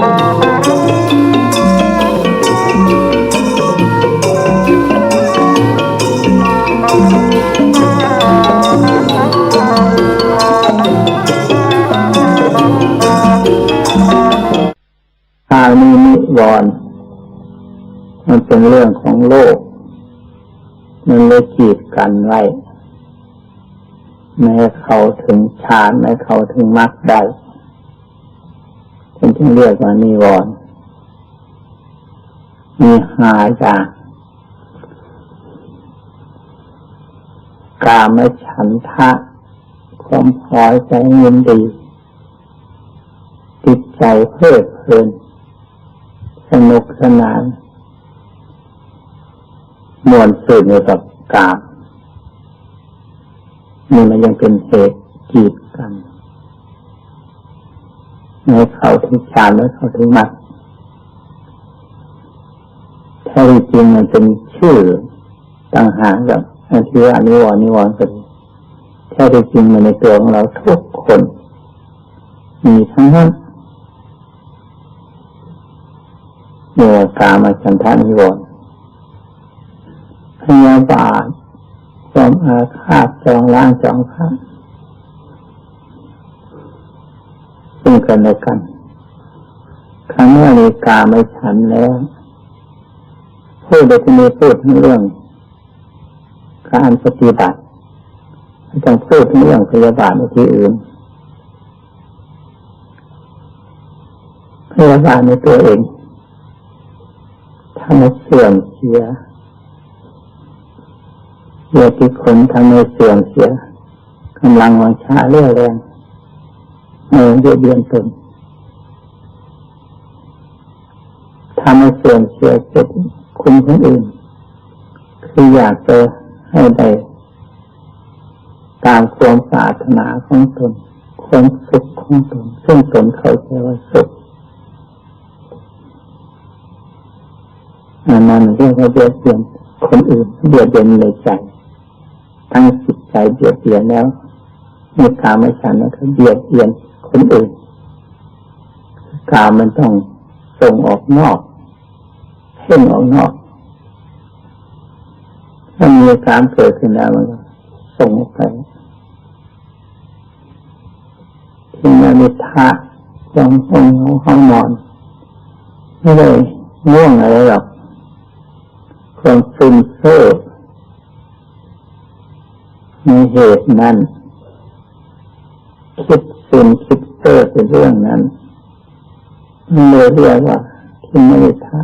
ทางนี้นิวรณ์มันเป็นเรื่องของโลก มันเลยกีดกันไว้ไม่ให้เขาถึงฌานไม่ให้เขาถึงมรรคได้ จึงเรียกว่านิวรณ์มีหาจากกามฉันทะความพอใจยินดี ติดใจเพลิดเพลิน สนุกสนานมวนสื่อยู่กับกามนี่มันยังเป็นเหตุกีดกัน ในเขาถึงฌานและเขาถึงมรรคแท้ที่จริงมันเป็นชื่อต่างหากกับอันที่ว่านิวรนิวรณ์เป็นแท้ที่จริงมันในตัวของเราทุกคน มีทั้งนั้นเมื่อกามาฉันทานิวรณ์พยาบาทความอาฆาตจองล้างจองพระซึ่ง กันและกันครั้งเมื่อมีกาไม่ฉันแล้วพูดโดยที่มีพูดทั้งเรื่องการปฏิบัติไม่ต้องพูดทั้งเรื่องพยาบาทในที่อื่นพยาบาทในตัวเองทำให้เสื่อมเสียเสียที่คนทำให้เสื่อมเสียกำลังวังชาเรื่อแรง ไม่เบียดเบียนตนทำให้เสื่อมเสียเกิดคุณคนอื่น คืออยากจะให้ได้ตามความปรารถนาของตนความสุขของตนซึ่งตนเข้าใจว่าสุขอันนั้นเรียกว่าเบียดเบียนคนอื่นเบียดเบียนในใจทั้งจิตใจเบียดเบียนแล้วเมีกามไม่ฉันแล้วก็เบียดเบียน คนอื่นกามมันต้องส่งออกนอกเพ่งออกนอกถ้ามีการเกิดขึ้นแล้วมันก็ส่งออกไปที่นามิทะจองห้องห้องนอนไม่ได้ง่วงอะไรหรอกความซึมเซ่อในเหตุนั้นคิด ซึมคิดเซ่อเป็นเรื่องนั้นมันเลยเรียกว่าทิมนิทะ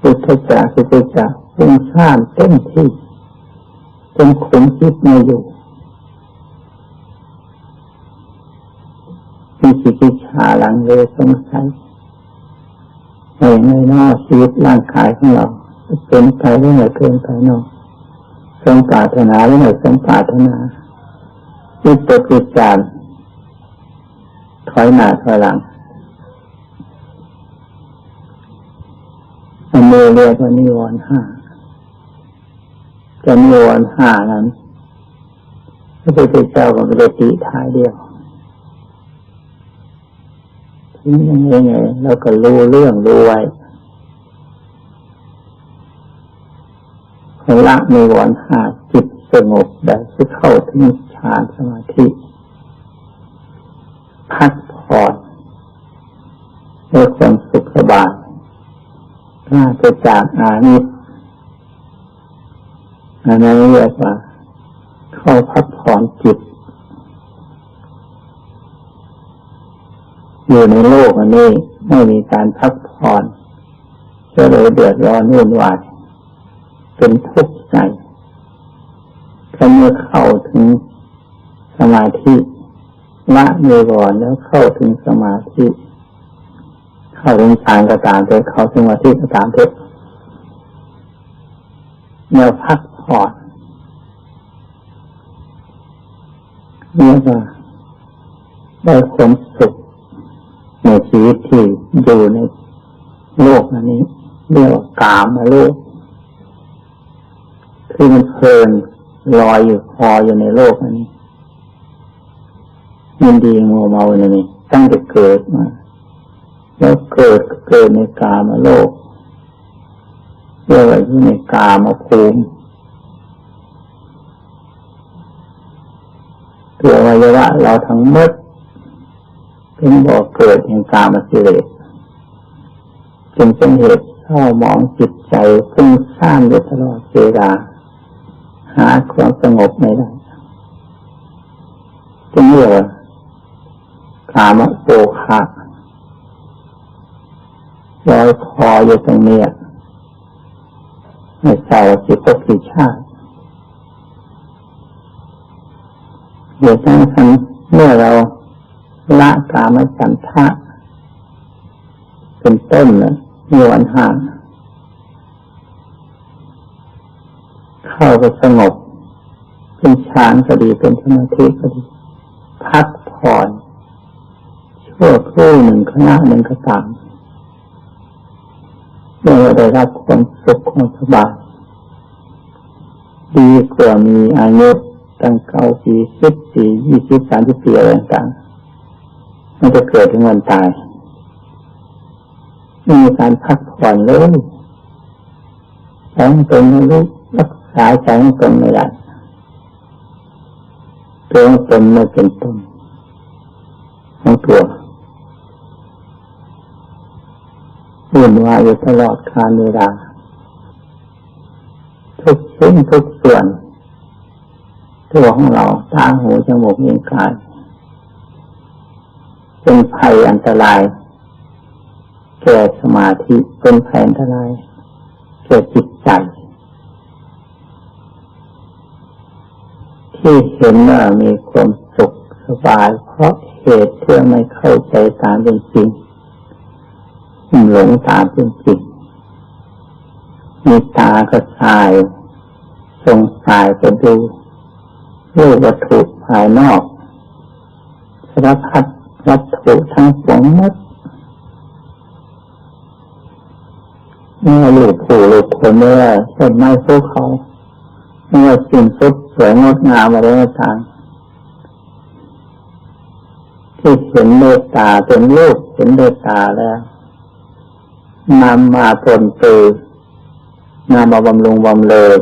พุทธจักพุทธจักฟุ้งซ่านเต็มที่จนขนคิดไม่อยู่มีจิตวิชาหลังเลสงสัยในในนอกชีวิตร่างกายของเราเป็นไปหรือไม่เป็นไปนอกสมปรารถนาหรือไม่สมปรารถนา จิตตกจิตจารถอยหน้าถอยหลังอันนี้เรียกว่านิวรณ์ห้าจะนิวรณ์ห้านั้นพระพุทธเจ้าก็ไม่ได้ติท้ายเดียวทิ้งยังไงแล้วก็รู้เรื่องรู้ไว้ละในวันหาจิตสงบได้จะเข้าถึงานสมาธิ พักผ่อนด้วยความสุขสบายน่าจะจากอานิสอันนั้นเรียกว่าเข้าพักผ่อนจิต อยู่ในโลกอันนี้ไม่มีการพักผ่อนจะเลยเดือดร้อนวุ่นวายเป็นทุกข์ใจถ้าเมื่อเข้าถึง สมาธิละเมื่อก่อนแล้วเข้าถึงสมาธิ เข้าถึงฌานก็ตามเถอะเข้าถึงสมาธิก็ตามเถอะเมื่อพักผ่อนเมื่อว่าได้ความสุขในชีวิตที่อยู่ในโลกอันนี้เรียกว่ากามมาโลกคือมันเพลินลอยอยู่คออยู่ในโลกอันนี้ ยินดีมัวเมาอยู่ในนี้ตั้งแต่เกิดมาแล้วเกิดเกิดในกามาโลกเรียกว่าอยู่ในกามาภูมิตัววัยวะเราทั้งหมดเป็นบ่อเกิดแห่งกามาสิเลสจึงเป็นเหตุเศร้าหมองจิตใจฟุ้งซ่านอยู่ตลอดเวลาหาความสงบไม่ได้จึงเรียกว่า กามโปคะลอยคออยู่ตรงนี้ไม่ใส่สิตกี่ชาติเดี๋ยวนั้นคันเมื่อเราละกามจันทะเป็นต้นเลยมีวันห่างเข้าไปสงบ เป็นฌานก็ดีเป็นสมาธิก็ดี พักผ่อน ชั่วครู่หนึ่งขณะหนึ่งก็ตามเมื่อได้รับความสุขความสบายดีกว่ามีอายุตั้งเก้าปีสิบปียี่สิบสามสิบปีอะไรต่างมันจะเกิดถึงวันตายไม่มีการพักผ่อนเลยใจของตนไม่รู้รักษาใจของตนไม่ได้ตัวตนไม่เป็นตนของตัว วุ่นวายอยู่ตลอดการเวลาทุกชิ้นทุกส่วน ตัวของเราตาหูจมูกลิ้นกายเป็นภัยอันตรายแก่สมาธิเป็นภัยอันตรายแก่จิตใจ ที่เห็นว่ามีความสุขสบายเพราะเหตุที่ไม่เข้าใจตามเป็นจริง หลงตามเป็นจริงมีตาก็สายสงสายไปดูรูปวัตถุภายนอกสารพัดวัตถุทั้งปวงหมดเมื่อลูกผู้ลูกคนเมื่อต้นไม้ภูเขา เมื่อสิ่งสุดสวยงดงามอะไรต่างที่เห็นเมตตาเป็นลูกเห็นเมตตาแล้ว นำมาปนตือนำมาบำรุงบำเลอ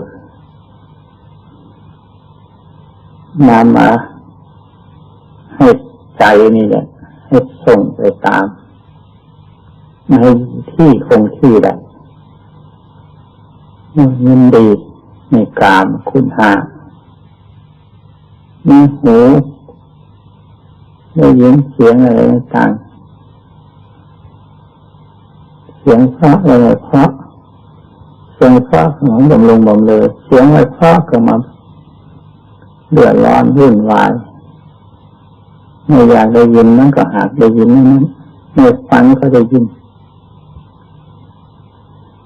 นำมาให้ใจนี่แหละให้ส่งไปตามในที่คงที่ได้ยินดีในกามคุณหามีหูได้ยินเสียงอะไรต่าง เสียงพระอะไรพระเสียงพระของบำรุงบำเลยเสียงอะไรพระก็มาเดือดร้อนวุ่นวายไม่อยากได้ยินนั่นก็หากได้ยินนั่นไม่ฟังก็ได้ยิน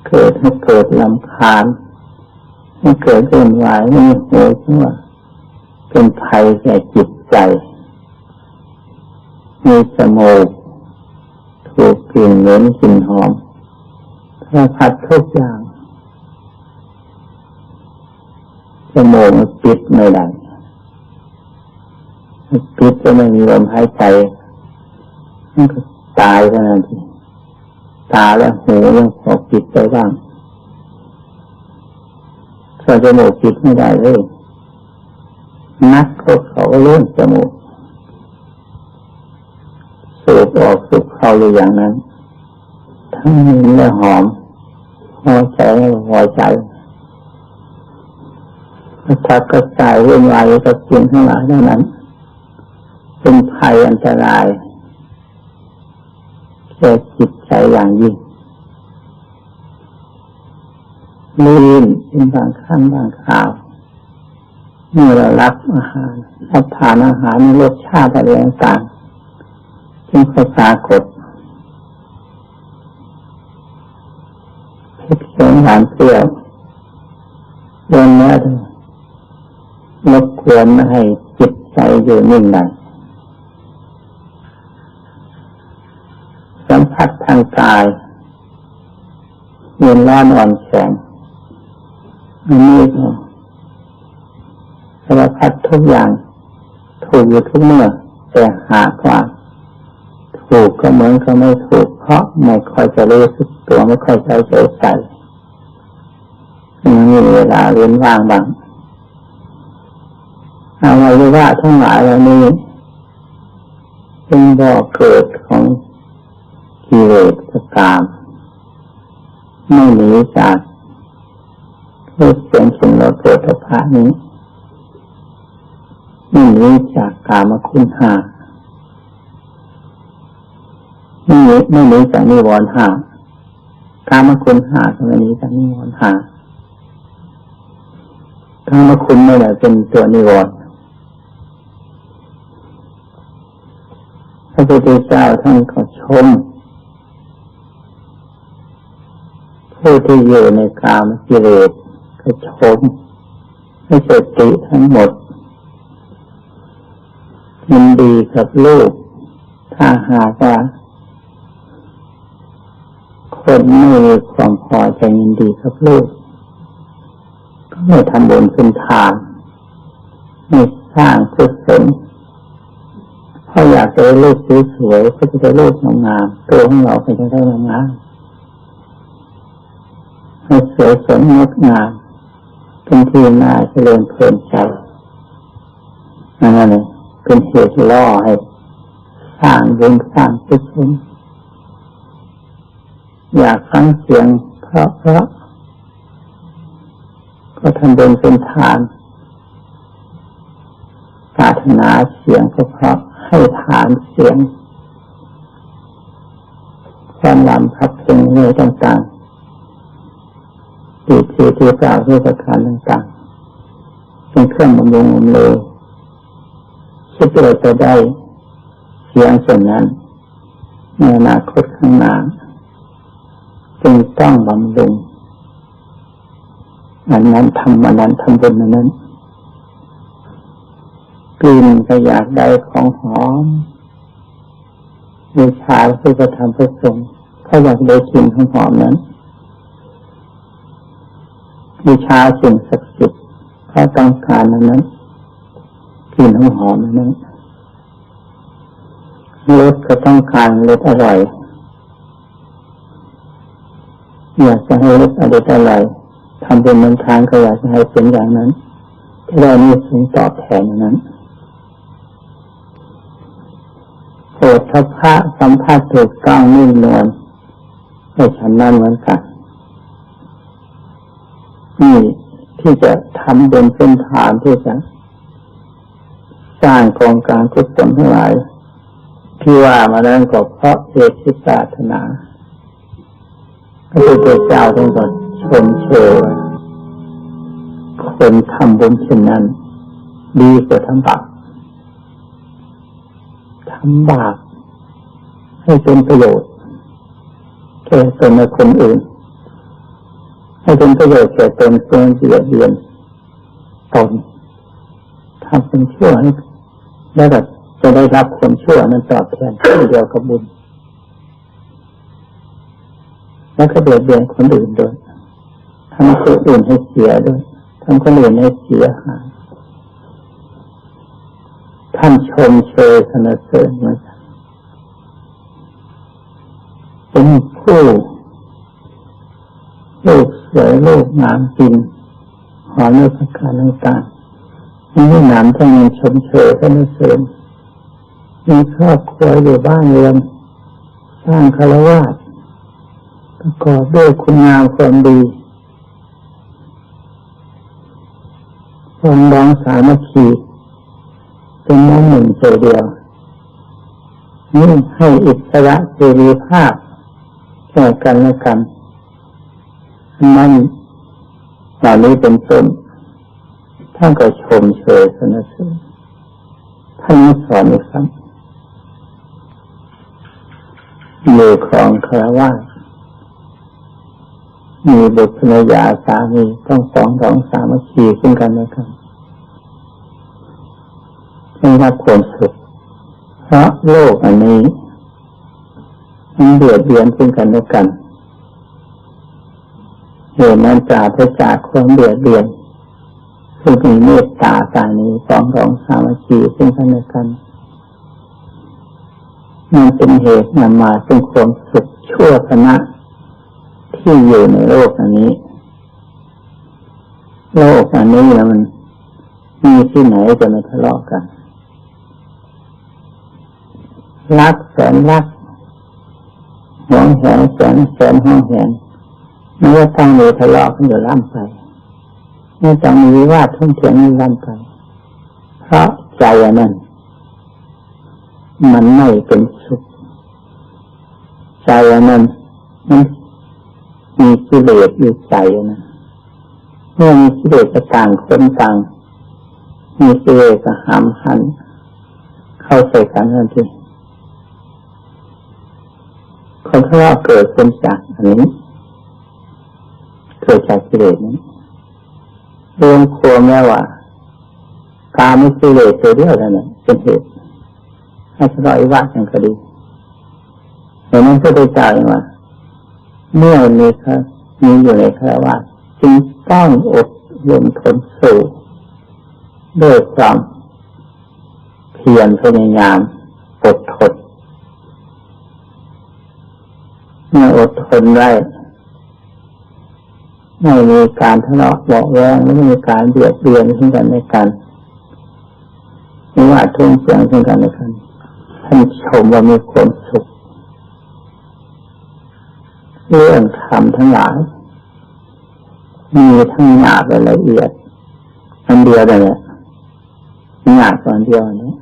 เกิดให้เกิดลำคาญให้เกิดวุ่นวายไม่โหยว่าเป็นภัยแก่จิตใจ มีสมูกถูกกลิ่นเหม็นกลิ่นหอม ถ้าพัดทุกอย่างสมูกมันปิดไม่ได้ปิดจะไม่มีลมหายใจมันก็ตายเท่านั้นทีตาและหูยังพอปิดไปบ้างส่วนจมูกปิดไม่ได้เลยนักเขาเขาก็เลื่อนจมูกสูบออกสูบเข้าอยู่อย่างนั้น และหอมหัวใจหัวใจกระทักกระจายวุ่นวายกับสิ่งทั้งหลายเหล่านั้น เป็นภัยอันตรายแก่จิตใจอย่างยิ่งลีนเป็นบางครั้งบางคราวเมื่อเรารับอาหารรับทานอาหารในรสชาติอะไรต่างจึงค่อยปรากฏ สียงหานเปรี้ยวเรื่องนี้รบกวนม่ให้จิตใจอยู่นิ่งได้สัมผัสทางกายเย็นร้อนอ่อนแข็งอันนี้สารพัดทุกอย่างถูกอยู่ทุกเมื่อ แต่หากว่า ถูกก็เหมือนก็ไม่ถูกเพราะไม่ค่อยจะรู้สึก ตัวไม่ค่อยใจใจใส่มันมีเวลาเรียนว่างบ้างอาวัยวะทั้งหลายเหล่านี้เป็นบ่อเกิดของกิเลสกามไม่หนีจากรูปเสียงกลิ่นรสโผฏฐะนี้ไม่หนีจากกามคุณหาไม่หนีไม่หนีจากนิวรณ์หา กามคุณหาตรงนี้จากนิวรณ์หากามคุณไม่ได้เป็นตัวนิวรณ์พระพุทธเจ้าท่านก็ชมผู้ที่อยู่ในกามกิเลสก็ชมให้สติทั้งหมดยินดีกับลูกถ้าหากว่า คนไม่มีความพอใจยินดีกับลูกก็ไม่ทำบุญเป็นทานไม่สร้างกุศลเพราะอยากได้ลูกสวยๆก็จะได้ลูกงามๆตัวของเราก็จะได้งามให้สวยสดงดงามเป็นที่น่าเจริญเพลินใจนั่นเองเป็นเหตุล่อให้สร้างบุญสร้างกุศล อยากฟังเสียง เพราะเพราะก็ทำบุญเป็นทานปรารถนาเสียงก็เพราะให้ทานเสียงความลำพับเพลงเรื่องต่างๆตีทีที่กล่าวที่ประการต่างๆเป็นเครื่องบำรุงบำเรอคิดว่าจะได้เสียงส่วนนั้นในอนาคตข้างหน้า จึงต้องบำรุงอันนั้นทำอันนั้นทำบุญอันนั้นกลิ่นก็อยากได้ของหอมบูชาเพื่อทำเพื่อสงฆ์ถ้าอยากได้กลิ่นของหอมนั้นบูชาสิ่งศักดิ์สิทธิ์ถ้าต้องการนั้นกลิ่นหอมนั้นรสก็ต้องการรสอร่อย อยากจะให้รสอร่อยอร่อยทำเป็นมันทางก็อยากจะให้เป็นอย่างนั้นจะได้มีสิ่งตอบแทนนั้นโปรดทัพพระสัมภาษณ์ถูกต้องนิ่มนวลให้ฉันนั่นเหมือนกันนี่ที่จะทำเป็นเส้นทางที่จะสร้างกองการกุศลทั้งหลายที่ว่ามานั้นก็เพราะเหตุที่ปรารถนา ระพุทธเจ้าทั้งหมดชมเชยคนทำบุญเช่นนั้น ดีกว่าทำบาปทำบาปให้เป็นประโยชน์แก่ตนและคนอื่น ให้เป็นประโยชน์แก่ตนเพื่อเบียเบียนตนทำเป็นชั่วให้แล้วก็จะได้รับความชั่วนั้นตอบแทนเช่นเดียวกับบุญ แล้วก็เบียดเบียนคนอื่นด้วยทำคนอื่นให้เสียด้วยทำคนอื่นให้เสียหายท่านชมเชยสนเสริญเหมือนกันเป็นผู้ลูกสวยลูกงามจริงหอในประการต่างๆมีหนามทั้งชมเชยสนเสริญมีครอบครัวอยู่บ้านเรือนสร้างคารวะ ประกอบด้วยคุณงามความดีความร้องสามัคคีเป็นน้ำหนึ่งใจเดียวนี่ให้อิสระเสรีภาพแก่กันและกันนั่นเหล่านี้เป็นต้นท่านก็ชมเชยสนเสริญท่านสอนอีกครั้งอยู่ของคารวะ มีบุตรภรรยาสามีต้องสองสองสามัคคีขึ้นกันและกันได้รับความสุขเพราะโลกอันนี้มันเบียดเบียนซึ่งกันและกันเหตุนั้นปราศจากความเบียดเบียนคือมีเมตตาตานี้สองสองสามัคคีซึ่งกันและกันมันเป็นเหตุนำมาซึ่งความสุขชั่วขณะ ที่อยู่ในโลกอันนี้ โลกอันนี้มันมีที่ไหนจะไม่ทะเลาะกัน รักแสนรักหวงแหนแสนแสนห้องแหนไม่ว่าต้องมีทะเลาะกันอยู่ล่ำไปไม่ต้องมีวิวาททุ่มเถียงกันล่ำไป เพราะใจอันนั้นมันไม่เป็นสุขใจอันนั้นมัน มีกิเลสอยู่ใจนะเมื่อมีกิเลสต่างคนต่างมีกิเลสหามหัน เข้าใส่กันทันทีคนทะเลาะเกิดเป็นจากอันนี้เกิดจากกิเลสนี้รวมควแล้ว่าการไม่กิเลสตัวเดียวนั่นแหละเป็นเหตุให้ทะเลาะวิวาทกันก็ดีแต่นั้นก็ได้จ่ายว่า เมื่อมีครับมีอยู่ในคารวะจึงต้องอดรนทนสู้ด้วยความเพียรพยายามอดทนเมื่ออดทนได้ไม่มีการทะเลาะเบาแวงไม่มีการเบียดเบียนซึ่งกันและกันไม่ว่าทุ่งเสียงซึ่งกันและกันท่านชมว่ามีความสุข เรื่องธรรมทั้งหลาย มีทั้งหยาบและละเอียดอันเดียวเนั่นแหละหยาบตอนเดียวนี้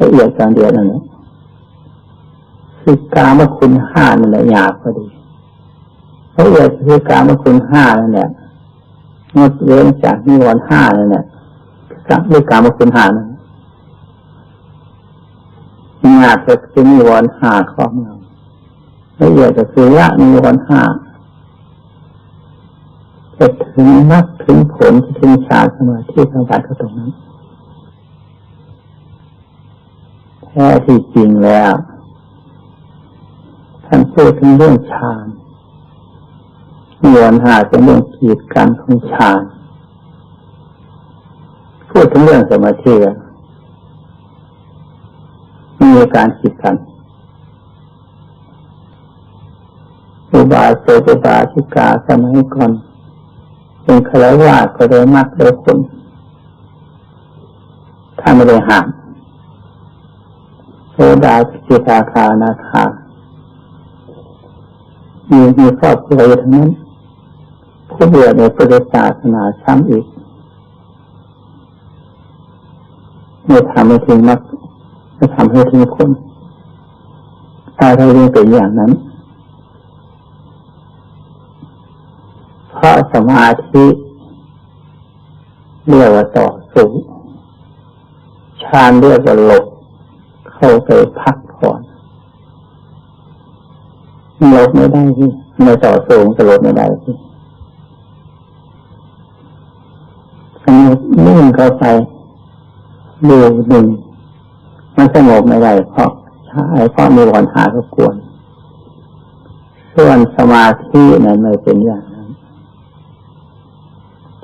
ละเอียดตอนเดียวนั่นแหละคือกามคุณห้านั่นแหละหยาบพอดีละเอียดคือกามคุณห้านั่นแหละงดเว้นจากนิวรณ์ห้านั่นแหละด้วยกามคุณห้านั่นหยาบก็คือนิวรณ์ห้าข้อมเรา ละเอียดก็คือละนิวรณ์ห้าจะถึงมรรคถึงผลจะถึงฌานสมาธิสมาบัติก็ตรงนั้นแท้ที่จริงแล้วท่านพูดถึงเรื่องฌานนิวรณ์ห้าเป็นเรื่องขีดการของฌานพูดถึงเรื่องสมาธิมีการขีดกันอุ บาสกอุบาสิกาสมัยก่อนเป็นคารวะก็ได้มากได้ผลถ้าไม่ได้ห่างโสดาสิทาคานาคามีมีครอบครัวทั้งนั้น ผู้เบื่อในพุทธศาสนาซ้ำอีกไม่ทำให้ถึงมรรคไม่ทำให้ถึงผลถ้าเราเรียนเป็นอย่างนั้น เพราะสมาธิเรียกว่าต่อสู้ฌานเรียกว่าหลบเข้าไปพักผ่อนหลบไม่ได้ที่ไม่ต่อสู้จะหลบไม่ได้ที่สงบนิ่งเข้าไปดูหนึ่งมันสงบไม่ได้เพราะใช่เพราะมีปัญหาก็กวนส่วนสมาธินั้นไม่เป็นอย่าง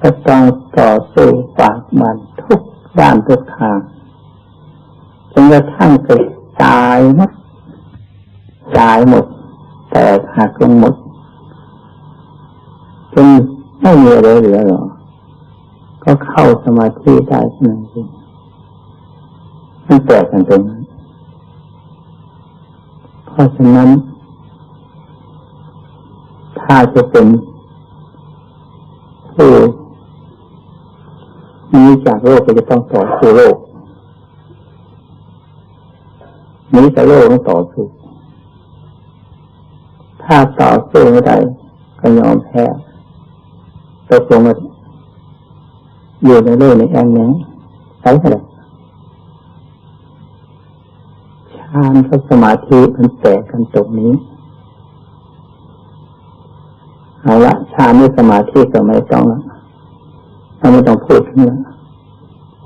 จะต้องต่อสู้ปากมันทุกด้านทุกทางจนกระทั่งเกิดตายหมดตายหมดแต่หักลงหมดจนไม่มีอะไรเหลือหรอก็เข้าสมาธิได้เท่านั้นเองมันแตกกันตรงนั้นเพราะฉะนั้น ถ้าจะเป็นผู้ นี้จากโลกก็จะต้องต่อสู้โลกนี้จากโลกต้องต่อสู้ถ้าต่อสู้ไม่ได้ก็ยอมแพ้ตกลงว่าอยู่ในโลกในแองนี้ใช่ไหมฌานกับสมาธิมันแตกกันตรงนี้เอาละฌานด้วยสมาธิก็ไม่ต้องละ เราไม่ต้องพูดถึง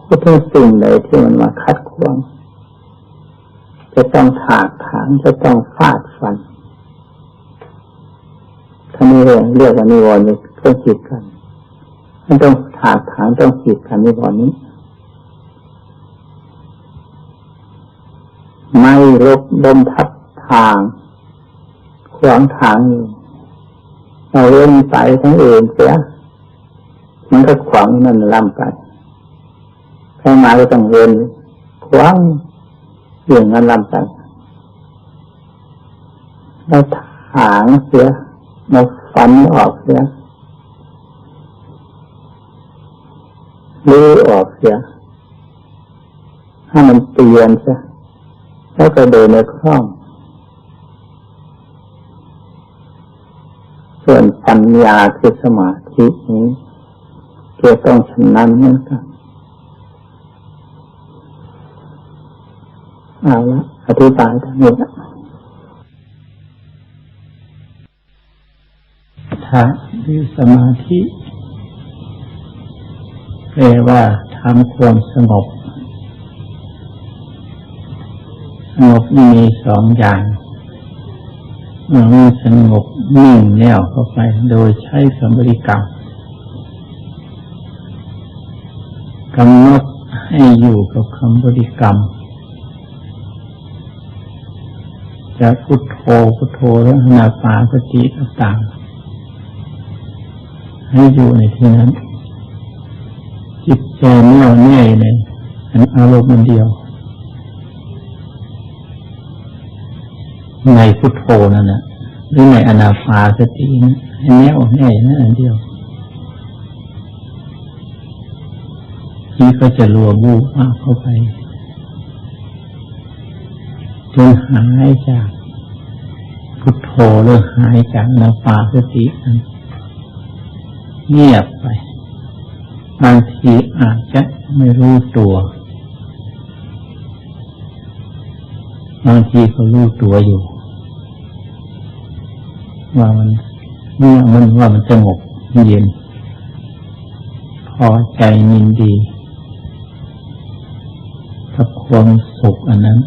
พูดถึงสิ่งใดที่มันมาคัดขวางจะต้องถากถางจะต้องฟาดฟันถ้าไม่เรียกเรียกว่านิวรณ์นี่ก็จิตกันมันต้องถากถางต้องจิตกันนิวรณ์นี้ ไม่ลบลมทับทางขวางทางอยู่เราเล่นไปทั้งอื่นเสีย มันก็ขวางนั่นล่ำไปใครมาก็ต้องเรียนขวางเรื่องนั้นล่ำไปเราถางเสียเราฟันออกเสียลื้อออกเสียให้มันเตียนเสียแล้วก็เดินในคล่องส่วนปัญญาคือสมาธินี้ เกี่ยวต้องชำนาญเหมือนกันเอาละอธิบายทั้งนี้ละถ้าคือสมาธิแปลว่าทำความสงบสงบมีสองอย่างเมื่อสงบนิ่งแน่วเข้าไปโดยใช้คำบริกรรม กำหนดให้อยู่กับคำบริกรรมจะพุทโธพุทโธแล้วนาปาสติต่างๆให้อยู่ในที่นั้น จิตใจแน่วแน่ในอันอารมณ์มันเดียว ในพุทโธนั่นนะหรือในอนาปาสตินะให้แน่วแน่นั่นอันเดียว นี่ก็จะรัวบูบมากเข้าไปจนหายจากพุทโธหรือหายจากนาปาสตินั้นเงียบไป บางทีอาจจะไม่รู้ตัว บางทีก็รู้ตัวอยู่ ว่ามันเมื่อมันว่ามันสงบเย็นพอใจยินดี กับความสุขอันนั้น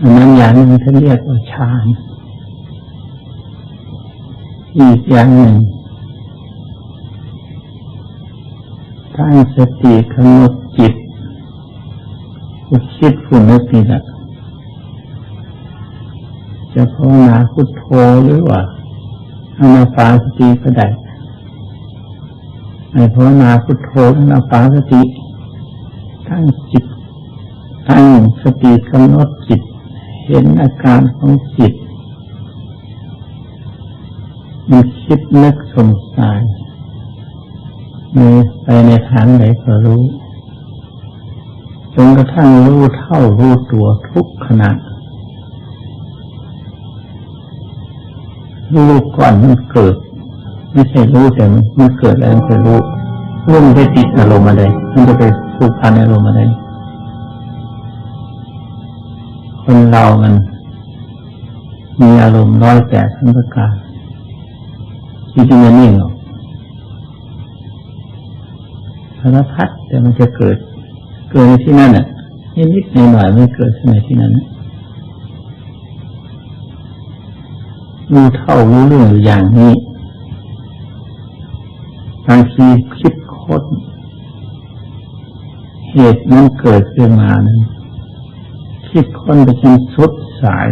อันนั้นอย่างหนึ่งท่านเรียกว่าฌานอีกอย่างหนึ่งตั้งสติกำหนดจิตคุคิดฝุ่นนึกนี่แหละจะภาวนาพุทโธหรือว่าอนาปาสติก็ได้ในภาวนาพุทโธอนาปาสติ ตั้งจิตตั้งสติกำหนดจิต เห็นอาการของจิตมันคิดนึกสงสัยมีไปในทางไหนก็รู้จนกระทั่งรู้เท่ารู้ตัวทุกขณะรู้ก่อนมันเกิด ไม่ใช่รู้แต่มันเกิดแล้วมันจะรู้รู้มันไปติดอารมณ์อะไรมันจะไป ผูกพันอารมณ์อะไร คนเรามัน มีอารมณ์ร้อยแปดทั้งประการจริงๆมันนิ่งหรอกสารพัดแต่มันจะเกิด เกิดในที่นั่นอะนิดๆหน่อยๆไม่เกิดในที่นั้นรู้เท่ารู้เรื่องอยู่อย่างนี้บางทีคิดโคตร เหตุมันเกิดขึ้นมานั้นคิดค้นไปจนสุดสาย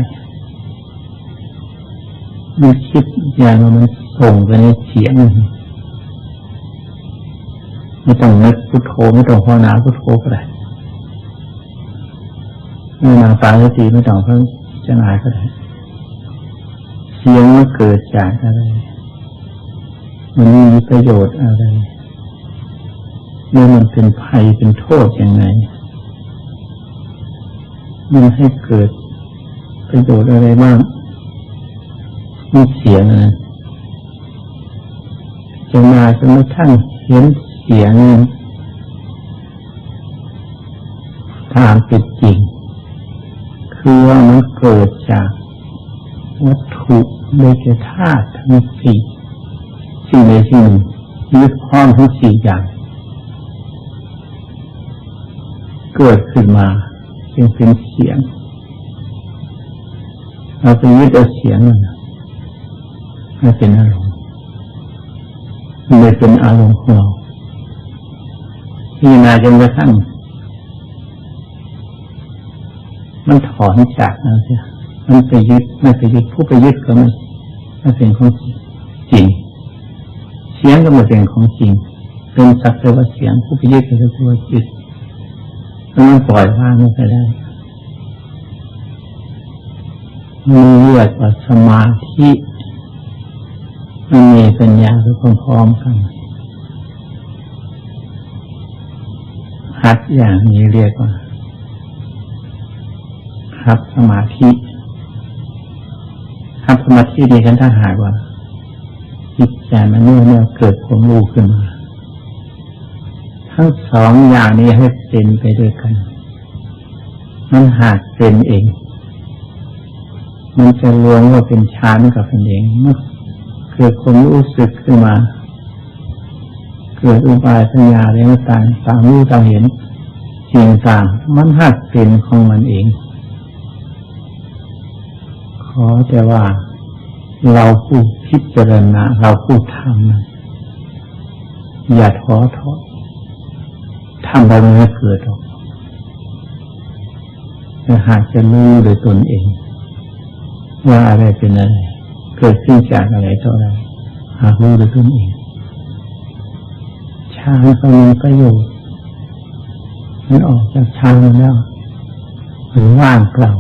มันคิดอย่างมันส่งไปในเสียงไม่ต้องนึกพุทโธไม่ต้องภาวนาพุทโธก็ได้ไม่นางฟ้าสติไม่ต้องเพิ่งจะนายก็ได้เสียงมันเกิดจากอะไรมันมีประโยชน์อะไร หรือมันเป็นภัยเป็นโทษยังไง มันให้เกิดประโยชน์อะไรบ้างมีเสียงนะจะมาจนกระทั่งเห็นเสียงตามเป็นจริง คือว่ามันเกิดจากวัตถุโดยธาตุทั้งสี่สิ่งใดสิ่งหนึ่งยึดพร้อมทั้งสี่อย่าง เกิดขึ้นมาจึงเป็นเสียงเราไปยึดเอาเสียงนั่นไม่เป็นอารมณ์ไม่เป็นอารมณ์ของเราพิจารณาจนกระทั่งมันถอนจากนั่นเสียมันไปยึดไม่ไปยึดผู้ไปยึดก็ไม่ไม่เป็นของจริง เสียงก็ไม่เป็นของจริงเป็นสักแต่ว่าเสียงผู้ไปยึดก็คือว่าจิต แล้วมันปล่อยวางมันไปได้มีเรียกว่าสมาธิมันมีปัญญาทุกคนพร้อมกันหัดอย่างนี้เรียกว่าหัดสมาธิหัดสมาธิดีกันถ้าหากว่าจิตใจมันเมื่อเมื่อเกิดความรู้ขึ้นมา ทั้งสองอย่างนี้ให้เป็นไปด้วยกัน มันหากเป็นเอง มันจะรวมว่าเป็นฌานกับเป็นเองเมื่อเกิดความรู้สึกขึ้นมา เกิดอุบายปัญญาอะไรต่างตามรู้ตามเห็นสิ่งต่างมันหักเป็นของมันเอง ขอแต่ว่าเราผู้พิจารณาเราผู้ทำอย่าท้อถอย ทำไปมันไม่เกิดหรอกแต่หากจะรู้โดยตนเอง ว่าอะไรเป็นอะไรเกิดขึ้นจากอะไรต่ออะไรหากรู้โดยตนเองฌานก็มีประโยชน์มันออกจากฌานแล้วมันว่างเปล่า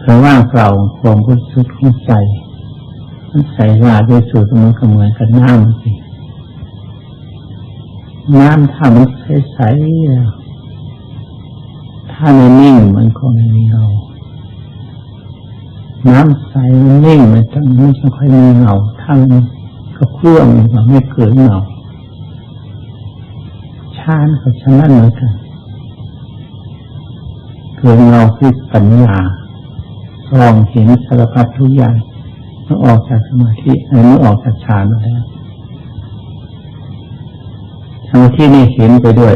คือว่างเปล่าความบริสุทธิ์ของใจมันใสว่าโดยสูตรมันก็เหมือนกับน้ำสิ น้ำถ้ามันใสๆถ้าไม่นิ่งมันก็ไม่มีเงาน้ำใสมันนิ่งมันต้องมันไม่ค่อยมีเงาถ้ามันก็เพื่อมมันไม่เกิดเงาชานกับชนะเหมือนกันเกิดเงาคือปัญญามองเห็นสารพัดทุกอย่างมันออกจากสมาธิอันนี้ออกจากฌานมาแล้ว สมาธินี่เห็นไปด้วย